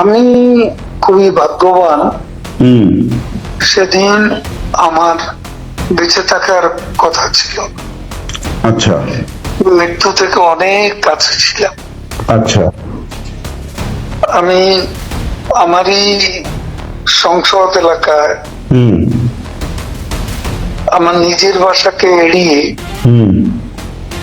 আমি খুবই ভাগ্যবান। সেদিন আমার বেঁচে থাকার কথা ছিল। আচ্ছা। মৃত্যু থেকে অনেক কাছে ছিলাম। আচ্ছা। আমি আমারই সংসদ এলাকায় হুম। আমার নিজের বাসাকে এড়িয়ে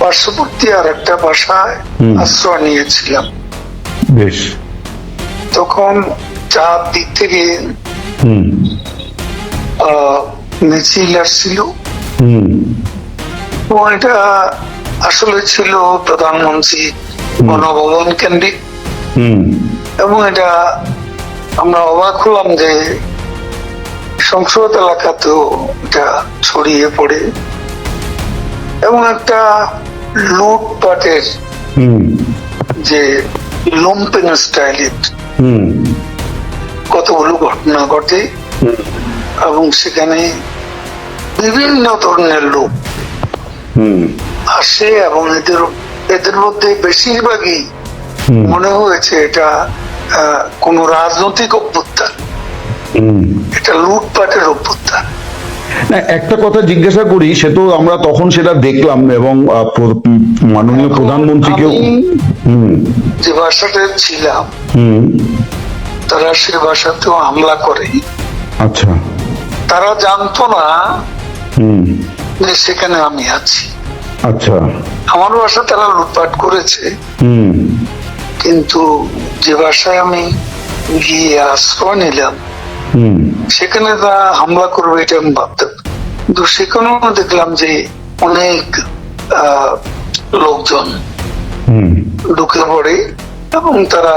পার্শ্ববর্তী আর একটা বাসায় আশ্রয় নিয়েছিলাম। বেশ। তখন চার দিক থেকে মিছিল আসছিল। এবং এটা আসলে ছিল প্রধানমন্ত্রী গণভবন কেন্দ্রিক। এবং এটা আমরা অবাক হলাম যে সংসদ এলাকাতেও এটা ছড়িয়ে পড়ে। এবং একটা লুটপাটের হুম। যে লুম্পেন স্টাইলের হুম কতগুলো ঘটনা ঘটে এবং সেখানে বিভিন্ন ধরনের লোক হুম। আসে এবং এদের এদের মধ্যে বেশিরভাগই মনে হয়েছে এটা কোনো রাজনৈতিক অভ্যুত্থান। হুম। এটা লুটপাটের অভ্যুত্থান। না একটা কথা জিজ্ঞাসা করি সে তো আমরা তখন সেটা দেখলাম এবং মাননীয় প্রধানমন্ত্রীকেও যে ভাষাটা ছিলাম হুম। তারা সে বাসাতেও হামলা করে। আচ্ছা। তারা জানতো না যে সেখানে আমি আছি। আচ্ছা। আমার বাসা তারা লুটপাট করেছে। কিন্তু যে বাসায় আমি গিয়ে আশ্রয় নিলাম হুম। সেখানে তারা হামলা করবে এটা আমি ভাবতাম কিন্তু সেখানেও দেখলাম যে অনেক আহ, লোকজন হুম। ঢুকে পড়ে এবং তারা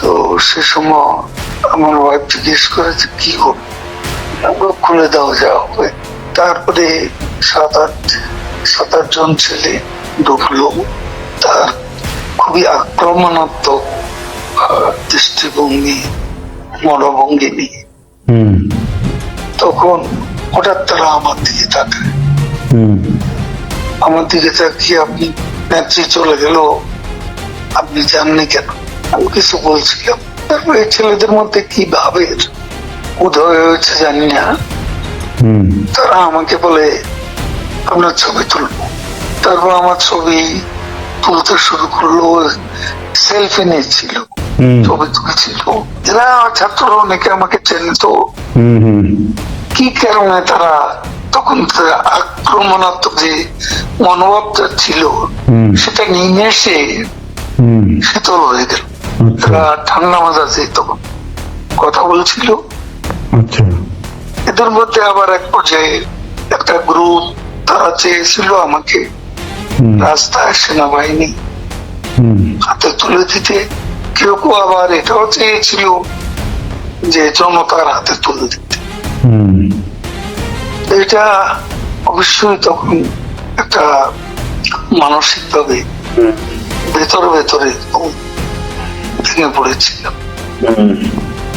তো সে সময় আমার ওয়াইফ জিজ্ঞেস করেছে কি করব খুলে দাও যা হবে তারপরে সাত আট সাত আট জন ছেলে ঢুকলো। তার খুবই আক্রমণাত্মক দৃষ্টিভঙ্গি মনোভঙ্গি নিয়ে তখন হঠাৎ তারা আমার দিকে তাকায়। হুম। আমার দিকে তাকিয়ে আপনি নেত্রী চলে গেল। আপনি জাননি কেন? আমি কিছু বলছিলাম তারপরে এই ছেলেদের মধ্যে কি ভাবের উদয় হয়েছে জানি না। তারা আমাকে বলে আপনার ছবি তুলবো। তারপর আমার ছবি তুলতে শুরু করল সেলফি নিচ্ছিল হুম। ছবি তুলছিল। এরা ছাত্ররা অনেকে আমাকে চেনতো কি কারণে তারা তখন আক্রমণাত্মক যে মনোভাবটা ছিল সেটা নিয়ে এসে শীতল হয়ে গেল। ঠান্ডা মাজাজে তখন। কথা বলছিল। আচ্ছা। এদের মধ্যে আবার এক পর্যায়ে একটা গ্রুপ তারা চেয়েছিল আমাকে রাস্তায় সেনাবাহিনী হাতে তুলে দিতে। কেউ কেউ আবার এটাও চেয়েছিল যে জনতার হাতে তুলে দিতে। হুম। এটা অবশ্যই তখন একটা মানসিক ভাবে ভেতরে ভেতরে ভেঙে পড়েছিলাম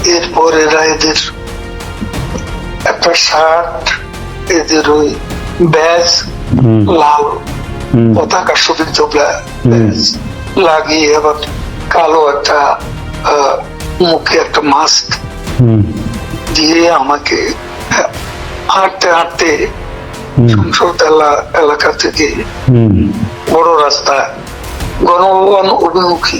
এরপর এরা এদের একটা শার্ট এদের ওই ব্যাজ লাল পতাকা শোভিত ব্যাজ লাগিয়ে আবার কালো একটা মুখে একটা মাস্ক দিয়ে আমাকে হাঁটতে হাঁটতে সংসদ এলাকা থেকে বড় রাস্তা গণভবন অভিমুখী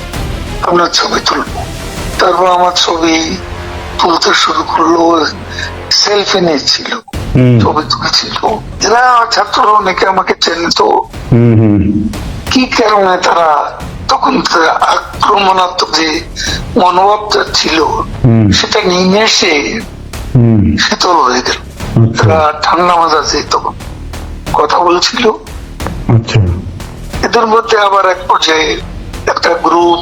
আপনার ছবি তুলবো। তারপর আমার ছবি তুলতে শুরু করল সেলফি নিচ্ছিল হুম। ছবি তুলেছিল। এরা ছাত্ররা অনেকে আমাকে চেনে তো। হুম হুম কি কারণে তারা তখন আক্রমণাত্মক যে মনোভাবটা ছিল সেটা নিয়ে এসে শীতল হয়ে গেল। আচ্ছা। তারা ঠান্ডা মাজাজে তখন কথা বলছিল। আচ্ছা। এদের মধ্যে আবার এক পর্যায়ে একটা গ্রুপ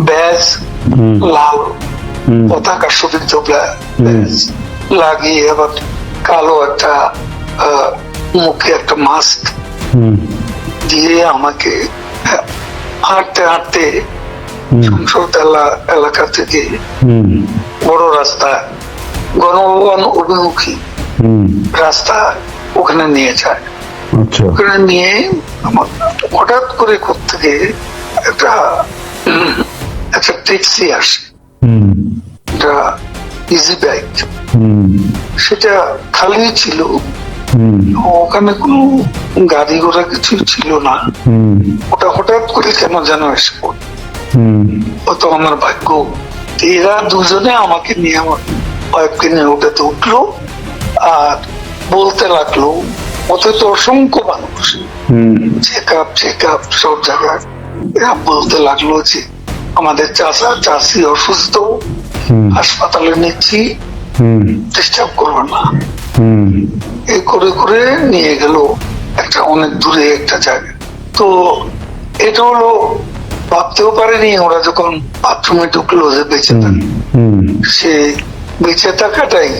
ব্যাজ লাল। পতাকা শোভিত ব্যাজ লাগিয়ে আবার কালো একটা মুখে একটা মাস্ক দিয়ে আমাকে হাঁটতে হাঁটতে সংসদ এলাকা থেকে বড় রাস্তা গণভবন অভিমুখী রাস্তা ওখানে নিয়ে যায়। আচ্ছা। ওখানে নিয়ে আমার হঠাৎ করে থেকে একটা একটা ট্যাক্সি আসে একটা ইজি হুম। সেটা খালি ছিল। ওখানে কোনো গাড়ি ঘোড়া কিছু ছিল না। ওটা হঠাৎ করে কেন যেন এসে তো আমার ভাগ্য। এরা দুজনে আমাকে নিয়ে আমার ওয়াইফকে নিয়ে ওটাতে উঠল আর বলতে লাগল ওতে তো অসংখ্য মানুষ। হুম। চেক আপ চেক আপ সব জায়গায়। বলতে লাগল যে আমাদের চাষা চাষি অসুস্থ হাসপাতালে নিচ্ছি ডিস্টার্ব করব না। এই করে করে নিয়ে গেল একটা অনেক দূরে একটা জায়গা তো এটা হলো ভাবতেও পারেনি ওরা যখন বাথরুমে ঢুকলো যে বেঁচে থাকে। হুম। সে বেঁচে থাকাটাই